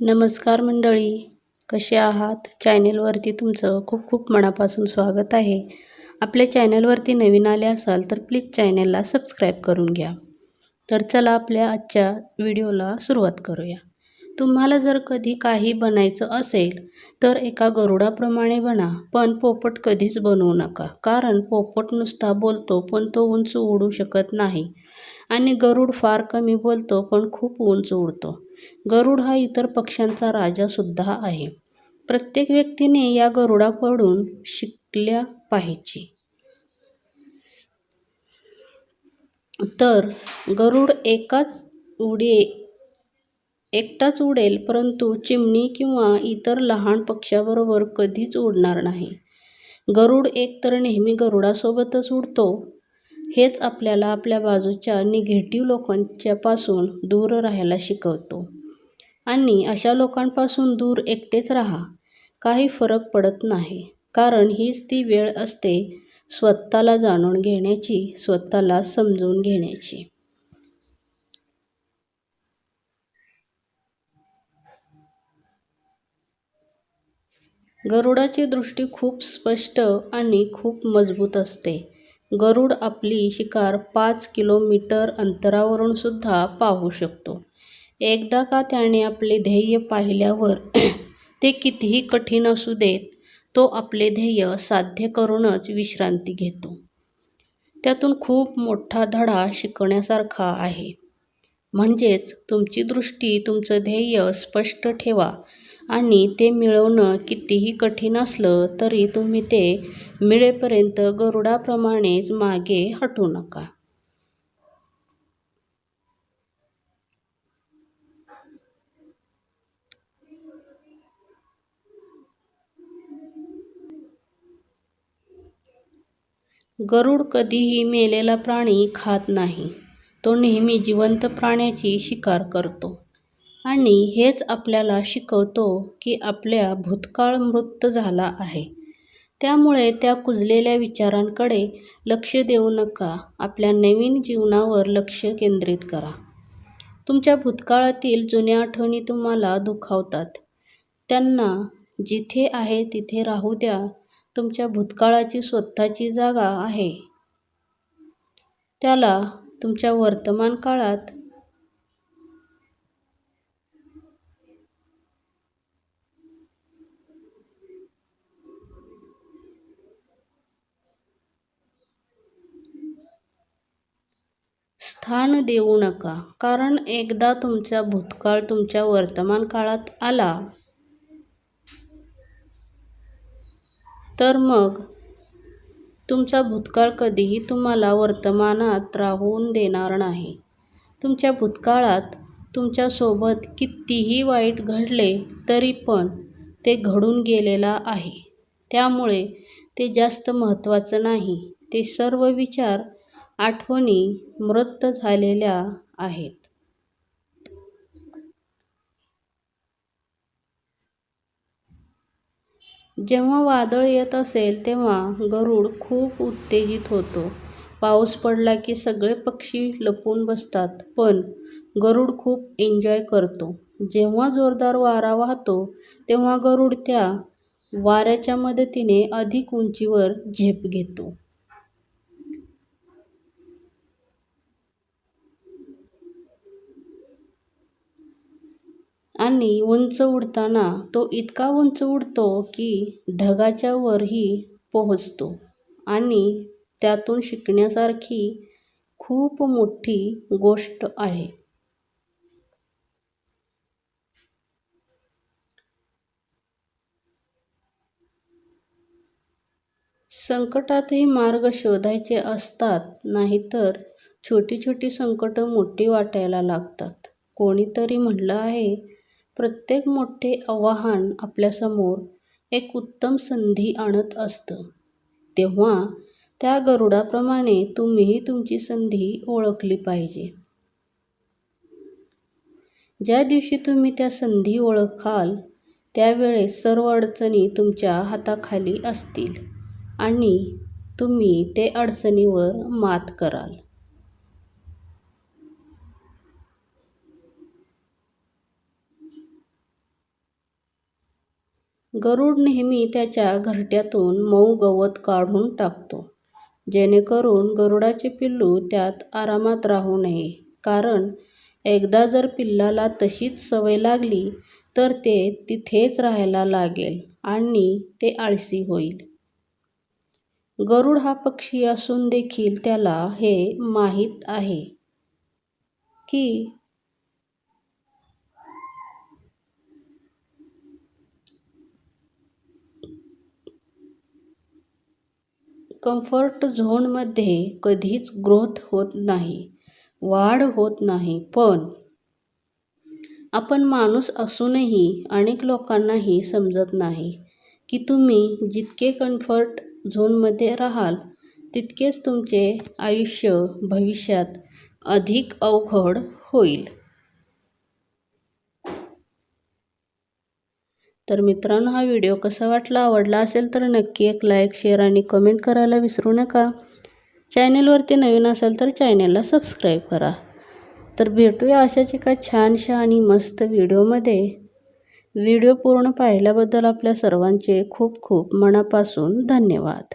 नमस्कार मंडळी कसे आहात? चॅनेलवरती तुमचं खूप खूप मनापासून स्वागत आहे. आपल्या चॅनेलवरती नवीन आले असाल तर प्लीज चॅनेलला सबस्क्राईब करून घ्या. तर चला आपल्या आजच्या व्हिडिओला सुरुवात करूया. तुम्हाला जर कधी काही बनायचं असेल तर एका गरुडाप्रमाणे बना पण पोपट कधीच बनवू नका. कारण पोपट नुसता बोलतो पण तो उंच उडू शकत नाही. आणि गरुड फार कमी बोलतो पण खूप उंच उडतो. गरुड हा इतर पक्ष्यांचा राजासुद्धा आहे. प्रत्येक व्यक्तीने या गरुडाकडून शिकल्या पाहिजे. तर गरुड एकाच उडी एकटाच उडेल परंतु चिमणी किंवा इतर लहान पक्ष्याबरोबर कधीच उडणार नाही. गरुड एकतर नेहमी गरुडासोबतच उडतो. हेच आपल्याला आपल्या बाजूच्या निगेटिव्ह लोकांच्यापासून दूर राहायला शिकवतो. आणि अशा लोकांपासून दूर एकटेच राहा. काही फरक पडत नाही. कारण हीच ती वेळ असते स्वतःला जाणून घेण्याची स्वतःला समजून घेण्याची. गरुडाची दृष्टी खूप स्पष्ट आणि खूप मजबूत असते. गरुड आपली शिकार पाच किलोमीटर अंतरावरून सुद्धा पाहू शकतो. एकदा का त्याने आपले ध्येय पाहिल्यावर ते कितीही कठीण असू देत तो आपले ध्येय साध्य करूनच विश्रांती घेतो. त्यातून खूप मोठा धडा शिकण्यासारखा आहे. म्हणजेच तुमची दृष्टी तुमचं ध्येय स्पष्ट ठेवा आणि ते मिळवणं कितीही कठीण असलं तरी तुम्ही ते मिळेपर्यंत गरुडाप्रमाणेच मागे हटू नका. गरुड कधीही मेलेला प्राणी खात नाही. तो नेहमी जिवंत प्राण्याची शिकार करतो. आणि हेच आपल्याला शिकवतो की आपल्या भूतकाळ मृत झाला आहे. त्यामुळे त्या कुजलेल्या विचारांकडे लक्ष देऊ नका. आपल्या नवीन जीवनावर लक्ष केंद्रित करा. तुमच्या भूतकाळातील जुन्या आठवणी तुम्हाला दुखावतात. त्यांना जिथे आहे तिथे राहू द्या. तुमच्या भूतकाळाची स्वतःची जागा आहे. त्याला तुमच्या वर्तमान काळात स्थान देऊ नका कारण एकदा तुमचा भूतकाळ तुमच्या वर्तमान काळात आला. तर मग तुमचा भूतकाळ कधीही तुम्हाला वर्तमानात राहून देणार नाही. तुमच्या भूतकाळात तुमच्यासोबत कितीही वाईट घडले तरी पण ते घडून गेलेला आहे. त्यामुळे ते जास्त महत्त्वाचं नाही. ते सर्व विचार आठवणी मृत झालेल्या आहेत. जेव्हा वादळ येत असेल तेव्हा गरुड खूप उत्तेजित होतो. पाऊस पडला की सगळे पक्षी लपून बसतात पण गरुड खूप एन्जॉय करतो. जेव्हा जोरदार वारा वाहतो तेव्हा गरुड त्या वाऱ्याच्या मदतीने अधिक उंचीवर झेप घेतो. आणि उंच उडताना तो इतका उंच उडतो की ढगाच्या वरही पोहोचतो. आणि त्यातून शिकण्यासारखी खूप मोठी गोष्ट आहे. संकटातही मार्ग शोधायचे असतात नाहीतर छोटी छोटी संकटं मोठी वाटायला लागतात. कोणीतरी म्हटलं आहे प्रत्येक मोठे आव्हान आपल्यासमोर एक उत्तम संधी आणत असतं. तेव्हा त्या गरुडाप्रमाणे तुम्हीही तुमची संधी ओळखली पाहिजे. ज्या दिवशी तुम्ही त्या संधी ओळखाल त्यावेळेस सर्व अडचणी तुमच्या हाताखाली असतील आणि तुम्ही ते अडचणीवर मात कराल. गरुड नेहमी त्याच्या घरट्यातून मऊ गवत काढून टाकतो. जेणेकरून गरुडाचे पिल्लू त्यात आरामात राहू नये. कारण एकदा जर पिल्लाला तशीच सवय लागली तर ते तिथेच राहायला लागेल आणि ते आळसी होईल. गरुड हा पक्षी असून देखील त्याला हे माहीत आहे की कम्फर्ट झोनमध्ये कधीच ग्रोथ होत नाही वाढ होत नाही. पण आपण माणूस असूनही अनेक लोकांनाही समजत नाही की तुम्ही जितके कम्फर्ट झोनमध्ये राहाल तितकेच तुमचे आयुष्य भविष्यात अधिक अवघड होईल. तर मित्रांनो हा व्हिडिओ कसा वाटला आवडला असेल तर नक्की एक लाईक शेअर आणि कमेंट करायला विसरू नका. चॅनेलवरती नवीन असाल तर चॅनेलला सबस्क्राईब करा. तर भेटूया अशाच एका छानशा आणि मस्त व्हिडिओमध्ये. व्हिडिओ पूर्ण पाहिल्याबद्दल आपल्या सर्वांचे खूप खूप मनापासून धन्यवाद.